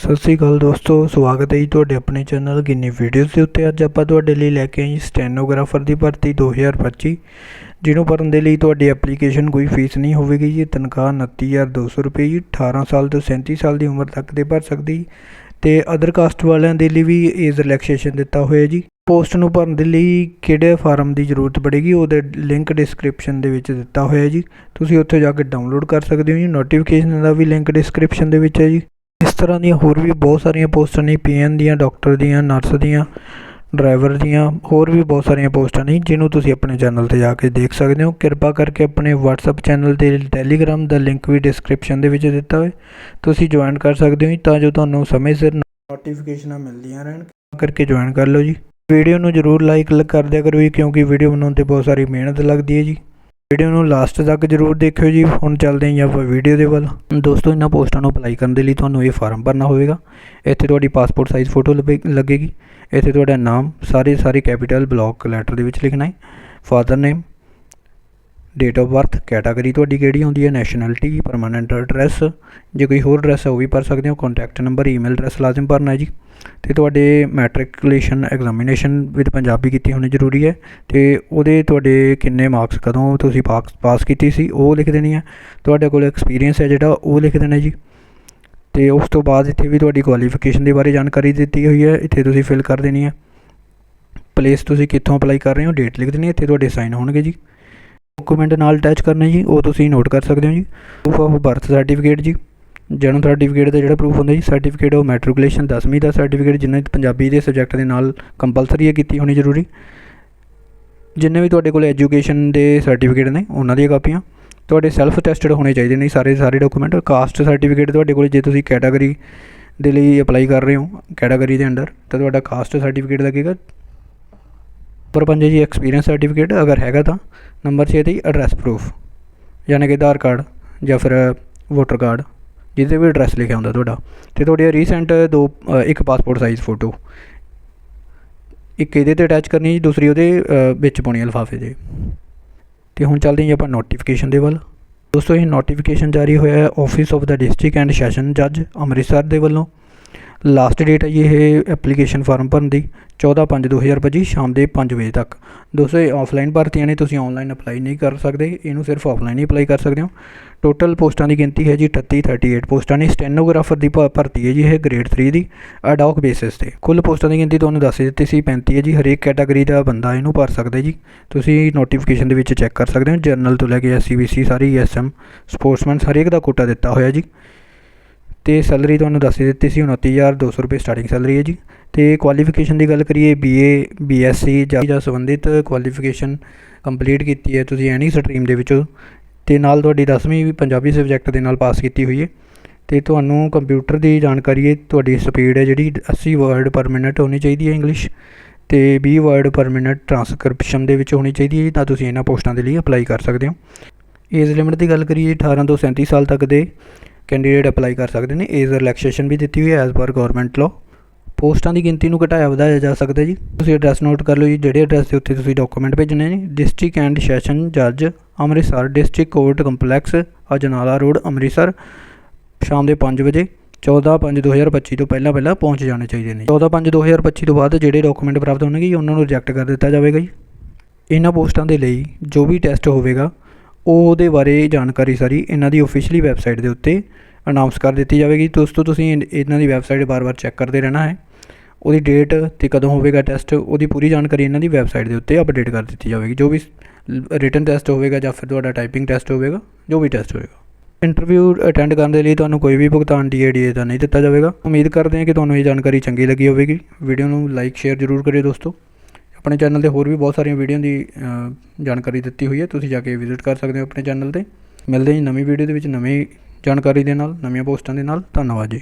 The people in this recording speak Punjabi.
ਸਤਿ ਸ੍ਰੀ ਅਕਾਲ ਦੋਸਤੋ, ਸਵਾਗਤ ਹੈ ਜੀ ਤੁਹਾਡੇ ਆਪਣੇ ਚੈਨਲ ਗਿੰਨੀ ਵੀਡੀਓਜ਼ ਦੇ ਉੱਤੇ। ਅੱਜ ਆਪਾਂ ਤੁਹਾਡੇ ਲਈ ਲੈ ਕੇ ਆਏ ਜੀ ਸਟੈਨੋਗ੍ਰਾਫਰ ਦੀ ਭਰਤੀ 2025 ਜਿਹਨੂੰ ਭਰਨ ਦੇ ਲਈ ਤੁਹਾਡੀ ਐਪਲੀਕੇਸ਼ਨ ਕੋਈ ਫੀਸ ਨਹੀਂ ਹੋਵੇਗੀ ਜੀ। ਤਨਖਾਹ 29200 ਰੁਪਏ ਜੀ 18 ਸਾਲ ਤੋਂ 37 ਸਾਲ ਦੀ ਉਮਰ ਤੱਕ ਦੇ ਭਰ ਸਕਦੀ। ਤੇ ਅਦਰ ਕਾਸਟ ਵਾਲਿਆਂ ਦੇ ਲਈ ਵੀ ਏਜ ਰਿਲੈਕਸੇਸ਼ਨ ਦਿੱਤਾ ਹੋਇਆ ਜੀ। ਪੋਸਟ ਨੂੰ ਭਰਨ ਦੇ ਲਈ ਕਿਹੜੇ ਫਾਰਮ ਦੀ ਜ਼ਰੂਰਤ ਪੜੇਗੀ, ਉਹਦੇ ਲਿੰਕ ਡਿਸਕ੍ਰਿਪਸ਼ਨ ਦੇ ਵਿੱਚ ਦਿੱਤਾ ਹੋਇਆ ਜੀ। ਤੁਸੀਂ ਉੱਥੇ ਜਾ ਕੇ ਡਾਊਨਲੋਡ ਕਰ ਸਕਦੇ ਹੋ ਜੀ। ਨੋਟੀਫਿਕੇਸ਼ਨ ਦਾ ਵੀ ਲਿੰਕ ਡਿਸਕ੍ਰਿਪਸ਼ਨ ਦੇ ਵਿੱਚ ਹੈ ਜੀ। ਤਰ੍ਹਾਂ ਦੀਆਂ ਹੋਰ ਵੀ ਬਹੁਤ ਸਾਰੀਆਂ ਪੋਸਟਾਂ ਨੇ ਪੀ ਐੱਨ ਦੀਆਂ, ਡਾਕਟਰ ਦੀਆਂ, ਨਰਸ ਦੀਆਂ, ਡਰਾਈਵਰ ਦੀਆਂ, ਹੋਰ ਵੀ ਬਹੁਤ ਸਾਰੀਆਂ ਪੋਸਟਾਂ ਨੇ, ਜਿਹਨੂੰ ਤੁਸੀਂ ਆਪਣੇ ਚੈਨਲ ਤੇ ਜਾ ਕੇ ਦੇਖ ਸਕਦੇ ਹੋ। ਕਿਰਪਾ ਕਰਕੇ ਆਪਣੇ ਵਟਸਐਪ ਚੈਨਲ ਤੇ ਟੈਲੀਗ੍ਰਾਮ ਦਾ ਲਿੰਕ ਵੀ ਡਿਸਕ੍ਰਿਪਸ਼ਨ ਦੇ ਵਿੱਚ ਦਿੱਤਾ ਹੋਇਆ ਤੁਸੀਂ ਜੁਆਇਨ ਕਰ ਸਕਦੇ ਹੋ ਜੀ, ਤਾਂ ਜੋ ਤੁਹਾਨੂੰ ਸਮੇਂ ਸਿਰ ਨੋਟੀਫਿਕੇਸ਼ਨਾਂ ਮਿਲਦੀਆਂ ਰਹਿਣ। ਕਿਰਪਾ ਕਰਕੇ ਜੁਆਇਨ ਕਰ ਲਓ ਜੀ। ਵੀਡੀਓ ਨੂੰ ਜਰੂਰ ਲਾਈਕ ਕਰ ਦਿਆ ਕਰੋ ਜੀ, ਕਿਉਂਕਿ ਵੀਡੀਓ ਬਣਾਉਣ ਤੇ ਬਹੁਤ ਸਾਰੀ ਮਿਹਨਤ ਲੱਗਦੀ ਹੈ ਜੀ। ਵੀਡੀਓ ਨੂੰ ਲਾਸਟ ਤੱਕ ਜਰੂਰ ਦੇਖਿਓ ਜੀ। ਹੁਣ ਚੱਲਦੇ ਹਾਂ ਜੀ ਆਪਾਂ ਵੀਡੀਓ ਦੇ ਵੱਲ। ਦੋਸਤੋ, ਇਹਨਾਂ ਪੋਸਟਾਂ ਨੂੰ ਅਪਲਾਈ ਕਰਨ ਦੇ ਲਈ ਤੁਹਾਨੂੰ ਇਹ ਫਾਰਮ ਭਰਨਾ ਹੋਵੇਗਾ। ਇੱਥੇ ਤੁਹਾਡੀ ਪਾਸਪੋਰਟ ਸਾਈਜ਼ ਫੋਟੋ ਲੱਗੇਗੀ। ਇੱਥੇ ਤੁਹਾਡਾ ਨਾਮ, ਸਾਰੇ ਸਾਰੇ ਕੈਪੀਟਲ ਬਲੌਕ ਲੈਟਰ ਦੇ ਵਿੱਚ ਲਿਖਣਾ ਹੈ। Father name date of birth category ਤੁਹਾਡੀ ਕਿਹੜੀ ਆਉਂਦੀ ਹੈ? ਨੈਸ਼ਨੈਲਿਟੀ ਪਰਮਾਨੈਂਟ ਐਡਰੈਸ ਜੇ ਕੋਈ ਹੋਰ ਐਡਰੈਸ ਹੈ, ਉਹ ਵੀ ਭਰ ਸਕਦੇ ਹੋ। ਕੰਟੈਕਟ ਨੰਬਰ ਈਮੇਲ ਐਡਰੈਸ ਲਾਜ਼ਮ ਭਰਨਾ ਹੈ ਜੀ। ਤੇ ਤੁਹਾਡੇ ਮੈਟ੍ਰਿਕੂਲੇਸ਼ਨ ਐਗਜ਼ਾਮੀਨੇਸ਼ਨ ਵਿਦ ਪੰਜਾਬੀ ਕੀਤੀ ਹੋਣੀ ਜ਼ਰੂਰੀ ਹੈ। ਤੇ ਉਹਦੇ ਤੁਹਾਡੇ ਕਿੰਨੇ ਮਾਰਕਸ ਕਦੋਂ ਤੁਸੀਂ ਪਾਸ ਕੀਤੀ ਸੀ, ਉਹ ਲਿਖ ਦੇਣੀ ਹੈ। ਤੁਹਾਡੇ ਕੋਲ ਐਕਸਪੀਰੀਅੰਸ ਹੈ ਜਿਹੜਾ, ਉਹ ਲਿਖ ਦੇਣਾ ਜੀ। ਤੇ ਉਸ ਤੋਂ ਬਾਅਦ ਇੱਥੇ ਵੀ ਤੁਹਾਡੀ ਕੁਆਲੀਫਿਕੇਸ਼ਨ ਦੇ ਬਾਰੇ ਜਾਣਕਾਰੀ ਦਿੱਤੀ ਹੋਈ ਹੈ। ਇੱਥੇ ਤੁਸੀਂ ਫਿਲ ਕਰ ਦੇਣੀ ਹੈ। ਪਲੇਸ ਤੁਸੀਂ ਕਿੱਥੋਂ ਅਪਲਾਈ ਕਰ ਰਹੇ ਹੋ ਡੇਟ ਲਿਖ ਦੇਣੀ ਹੈ। ਇੱਥੇ ਤੁਹਾਡੇ ਸਾਈਨ ਹੋਣਗੇ ਜੀ। ਡਾਕੂਮੈਂਟ ਨਾਲ ਅਟੈਚ ਕਰਨੇ ਜੀ, ਉਹ ਤੁਸੀਂ ਨੋਟ ਕਰ ਸਕਦੇ ਹੋ ਜੀ। ਪ੍ਰੂਫ ਆਫ ਬਰਥ ਸਰਟੀਫਿਕੇਟ ਜੀ। ਜਨਮ ਸਰਟੀਫਿਕੇਟ ਦਾ ਜਿਹੜਾ ਪ੍ਰੂਫ ਹੁੰਦਾ ਜੀ ਸਰਟੀਫਿਕੇਟ ਉਹ ਮੈਟ੍ਰਿਕੂਲੇਸ਼ਨ 10ਵੀਂ ਦਾ ਸਰਟੀਫਿਕੇਟ ਜਿੰਨੇ ਪੰਜਾਬੀ ਦੇ ਸਬਜੈਕਟ ਦੇ ਨਾਲ ਕੰਪਲਸਰੀ ਹੈ, ਕੀਤੀ ਹੋਣੀ ਜ਼ਰੂਰੀ। ਜਿੰਨੇ ਵੀ ਤੁਹਾਡੇ ਕੋਲ ਐਜੂਕੇਸ਼ਨ ਦੇ ਸਰਟੀਫਿਕੇਟ ਨੇ, ਉਹਨਾਂ ਦੀਆਂ ਕਾਪੀਆਂ। ਤੁਹਾਡੇ ਸੈਲਫ ਟੈਸਟਡ ਹੋਣੇ ਚਾਹੀਦੇ ਨੇ ਸਾਰੇ ਸਾਰੇ ਡਾਕੂਮੈਂਟ ਕਾਸਟ ਸਰਟੀਫਿਕੇਟ ਤੁਹਾਡੇ ਕੋਲ, ਜੇ ਤੁਸੀਂ ਕੈਟਾਗਰੀ ਦੇ ਲਈ ਅਪਲਾਈ ਕਰ ਰਹੇ ਹੋ ਕੈਟਾਗਰੀ ਦੇ ਅੰਡਰ ਤਾਂ ਤੁਹਾਡਾ ਕਾਸਟ ਸਰਟੀਫਿਕੇਟ ਲੱਗੇਗਾ। ਪਰ ਪੰਜੇ ਜੀ ਐਕਸਪੀਰੀਅੰਸ ਸਰਟੀਫਿਕੇਟ ਅਗਰ ਹੈਗਾ ਤਾਂ। ਨੰਬਰ 6 ਤੇ ਐਡਰੈਸ ਪ੍ਰੂਫ ਯਾਨੀ ਕਿ ਆਧਾਰ ਕਾਰਡ ਜਾਂ ਫਿਰ ਵੋਟਰ ਕਾਰਡ ਜਿਹਦੇ ਵੀ ਐਡਰੈਸ ਲਿਖਿਆ ਹੁੰਦਾ ਤੁਹਾਡਾ। ਤੇ ਤੁਹਾਡੇ ਰੀਸੈਂਟ ਦੋ ਇੱਕ ਪਾਸਪੋਰਟ ਸਾਈਜ਼ ਫੋਟੋ ਇੱਕ ਇਹਦੇ ਤੇ ਅਟੈਚ ਕਰਨੀ ਜੀ, ਦੂਸਰੀ ਉਹਦੇ ਵਿੱਚ ਪਾਉਣੀ ਲਿਫਾਫੇ ਦੇ। ਤੇ ਹੁਣ ਚੱਲਦੇ ਹਾਂ ਆਪਾਂ ਨੋਟੀਫਿਕੇਸ਼ਨ ਦੇ ਵੱਲ। ਦੋਸਤੋ, ਇਹ ਨੋਟੀਫਿਕੇਸ਼ਨ ਜਾਰੀ ਹੋਇਆ ਹੈ ਆਫਿਸ ਆਫ ਦਾ ਡਿਸਟ੍ਰਿਕਟ ਐਂਡ ਸੈਸ਼ਨ ਜੱਜ ਅੰਮ੍ਰਿਤਸਰ ਦੇ ਵੱਲੋਂ। ਲਾਸਟ ਡੇਟ ਹੈ ਜੀ ਇਹ ਐਪਲੀਕੇਸ਼ਨ ਫਾਰਮ ਭਰਨ ਦੀ 14/5/2025 ਸ਼ਾਮ ਦੇ 5 ਵਜੇ ਤੱਕ। ਦੋਸਤੋ, ਇਹ ਆਫਲਾਈਨ ਭਰਤੀਆਂ ਨੇ, ਤੁਸੀਂ ਆਨਲਾਈਨ ਅਪਲਾਈ ਨਹੀਂ ਕਰ ਸਕਦੇ, ਇਹਨੂੰ ਸਿਰਫ ਆਫਲਾਈਨ ਹੀ ਅਪਲਾਈ ਕਰ ਸਕਦੇ ਹੋ। ਟੋਟਲ ਪੋਸਟਾਂ ਦੀ ਗਿਣਤੀ ਹੈ ਜੀ 38 38 ਪੋਸਟਾਂ ਨੇ ਸਟੈਨੋਗ੍ਰਾਫਰ ਦੀ ਭਰਤੀ ਹੈ ਜੀ ਇਹ ਗ੍ਰੇਡ 3 ਦੀ ਅਡੌਕ ਬੇਸਿਸ ਤੇ। ਕੁੱਲ ਪੋਸਟਾਂ ਦੀ ਗਿਣਤੀ ਤੁਹਾਨੂੰ ਦੱਸ ਦਿੱਤੀ ਸੀ 35 ਹੈ ਜੀ, ਹਰੇਕ ਕੈਟਾਗਰੀ ਦਾ ਬੰਦਾ ਇਹਨੂੰ ਭਰ ਸਕਦਾ ਜੀ। ਤੁਸੀਂ ਨੋਟੀਫਿਕੇਸ਼ਨ ਦੇ ਵਿੱਚ ਚੈੱਕ ਕਰ ਸਕਦੇ ਹੋ ਜਰਨਲ ਤੋਂ ਲੈ ਕੇ ਐਸਸੀਬੀਸੀ ਸਾਰੀ ਐਸਐਮ ਸਪੋਰਟਸਮੈਨ ਹਰੇਕ ਦਾ ਕੋਟਾ ਦਿੱਤਾ ਹੋਇਆ ਜੀ। ਅਤੇ ਸੈਲਰੀ ਤੁਹਾਨੂੰ ਦੱਸ ਦਿੱਤੀ ਸੀ 29200 ਰੁਪਏ ਸਟਾਰਟਿੰਗ ਸੈਲਰੀ ਹੈ ਜੀ। ਅਤੇ ਕੁਆਲੀਫਿਕੇਸ਼ਨ ਦੀ ਗੱਲ ਕਰੀਏ ਬੀਏ ਬੀਐਸਸੀ ਜਾਂ ਜਾਂ ਸੰਬੰਧਿਤ ਕੁਆਲੀਫਿਕੇਸ਼ਨ ਕੰਪਲੀਟ ਕੀਤੀ ਹੈ, ਤੁਸੀਂ ਐਨੀ ਸਟਰੀਮ ਦੇ ਵਿੱਚੋਂ। ਅਤੇ ਨਾਲ ਤੁਹਾਡੀ 10ਵੀਂ ਵੀ ਪੰਜਾਬੀ ਸਬਜੈਕਟ ਦੇ ਨਾਲ ਪਾਸ ਕੀਤੀ ਹੋਈ ਹੈ। ਤੇ ਤੁਹਾਨੂੰ ਕੰਪਿਊਟਰ ਦੀ ਜਾਣਕਾਰੀ ਹੈ, ਤੁਹਾਡੀ ਸਪੀਡ ਹੈ ਜਿਹੜੀ 80 ਵਰਡ ਪਰ ਮਿੰਟ ਹੋਣੀ ਚਾਹੀਦੀ ਹੈ ਇੰਗਲਿਸ਼ ਤੇ 20 ਵਰਡ ਪਰ ਮਿੰਟ ਟ੍ਰਾਂਸਕ੍ਰਿਪਸ਼ਨ ਦੇ ਵਿੱਚ ਹੋਣੀ ਚਾਹੀਦੀ ਹੈ ਤਾਂ ਤੁਸੀਂ ਇਹਨਾਂ ਪੋਸਟਾਂ ਦੇ ਲਈ ਅਪਲਾਈ ਕਰ ਸਕਦੇ ਹੋ। ਏਜ ਲਿਮਿਟ ਦੀ ਗੱਲ ਕਰੀਏ 18 ਤੋਂ 37 ਸਾਲ ਤੱਕ ਦੇ। ਕੈਂਡੀਡੇਟ ਅਪਲਾਈ ਕਰ ਸਕਦੇ ਨੇ। ਏਜ ਰਿਲੈਕਸੇਸ਼ਨ ਵੀ ਦਿੱਤੀ ਹੋਈ ਹੈ ਐਜ਼ ਪਰ ਗਵਰਨਮੈਂਟ ਲਾਅ ਪੋਸਟਾਂ ਦੀ ਗਿਣਤੀ ਨੂੰ ਘਟਾਇਆ, ਵਧਾਇਆ ਜਾ ਸਕਦਾ ਜੀ। ਤੁਸੀਂ ਐਡਰੈਸ ਨੋਟ ਕਰ ਲਓ ਜੀ, ਜਿਹੜੇ ਐਡਰੈਸ ਦੇ ਉੱਤੇ ਤੁਸੀਂ ਡਾਕੂਮੈਂਟ ਭੇਜਣੇ ਨੇ। ਡਿਸਟ੍ਰਿਕਟ ਐਂਡ ਸੈਸ਼ਨ ਜੱਜ Amritsar district court complex Ajnala road Amritsar. ਸ਼ਾਮ ਦੇ 5 ਵਜੇ 14/5/2025 ਤੋਂ ਪਹਿਲਾਂ ਪਹਿਲਾਂ ਪਹੁੰਚ ਜਾਣੇ ਚਾਹੀਦੇ ਨੇ। 14/5/2025 ਤੋਂ ਬਾਅਦ ਜਿਹੜੇ ਡਾਕੂਮੈਂਟ ਪ੍ਰਾਪਤ ਹੋਣਗੇ ਉਹਨਾਂ ਨੂੰ ਰਿਜੈਕਟ ਕਰ ਦਿੱਤਾ ਜਾਵੇਗਾ ਜੀ। ਇਹਨਾਂ ਪੋਸਟਾਂ ਦੇ ਲਈ ਜੋ ਵੀ ਟੈਸਟ ਹੋਵੇਗਾ ਉਹਦੇ ਬਾਰੇ ਜਾਣਕਾਰੀ ਸਾਰੀ ਇਹਨਾਂ ਦੀ ਅਫੀਸ਼ੀਅਲੀ ਵੈਬਸਾਈਟ ਦੇ ਉੱਤੇ ਅਨਾਉਂਸ ਕਰ ਦਿੱਤੀ ਜਾਵੇਗੀ। ਦੋਸਤੋ, ਤੁਸੀਂ ਇਹਨਾਂ ਦੀ ਵੈਬਸਾਈਟ ਬਾਰ-ਬਾਰ ਚੈੱਕ ਕਰਦੇ ਰਹਿਣਾ ਹੈ। ਉਹਦੀ ਡੇਟ ਤੇ ਕਦੋਂ ਹੋਵੇਗਾ ਟੈਸਟ ਉਹਦੀ ਪੂਰੀ ਜਾਣਕਾਰੀ ਇਹਨਾਂ ਦੀ ਵੈਬਸਾਈਟ ਦੇ ਉੱਤੇ ਅਪਡੇਟ ਕਰ ਦਿੱਤੀ ਜਾਵੇਗੀ। ਜੋ ਵੀ ਰਿਟਨ ਟੈਸਟ ਹੋਵੇਗਾ ਜਾਂ ਫਿਰ ਤੁਹਾਡਾ ਟਾਈਪਿੰਗ ਟੈਸਟ ਹੋਵੇਗਾ, ਜੋ ਵੀ ਟੈਸਟ ਹੋਵੇਗਾ। ਇੰਟਰਵਿਊ ਅਟੈਂਡ ਕਰਨ ਦੇ ਲਈ ਤੁਹਾਨੂੰ ਕੋਈ ਵੀ ਭੁਗਤਾਨ ਡੀਏਡੀਏ ਦਾ ਨਹੀਂ ਦਿੱਤਾ ਜਾਵੇਗਾ। ਉਮੀਦ ਕਰਦੇ ਹਾਂ ਕਿ ਤੁਹਾਨੂੰ ਇਹ ਜਾਣਕਾਰੀ ਚੰਗੀ ਲੱਗੀ ਹੋਵੇਗੀ। ਵੀਡੀਓ ਨੂੰ ਲਾਈਕ ਸ਼ੇਅਰ ਜ਼ਰੂਰ ਕਰਿਓ ਦੋਸਤੋ। ਆਪਣੇ ਚੈਨਲ ਤੇ ਹੋਰ ਵੀ ਬਹੁਤ ਸਾਰੀਆਂ ਵੀਡੀਓ ਦੀ ਜਾਣਕਾਰੀ ਦਿੱਤੀ ਹੋਈ ਹੈ। ਤੁਸੀਂ ਜਾ ਕੇ ਵਿਜ਼ਿਟ ਕਰ ਸਕਦੇ ਹੋ ਆਪਣੇ ਚੈਨਲ ਤੇ। ਮਿਲਦੇ ਹਾਂ ਨਵੀਂ ਵੀਡੀਓ ਦੇ ਵਿੱਚ ਨਵੀਂ ਜਾਣਕਾਰੀ ਦੇ ਨਾਲ, ਨਵੀਆਂ ਪੋਸਟਾਂ ਦੇ ਨਾਲ। ਧੰਨਵਾਦ ਜੀ।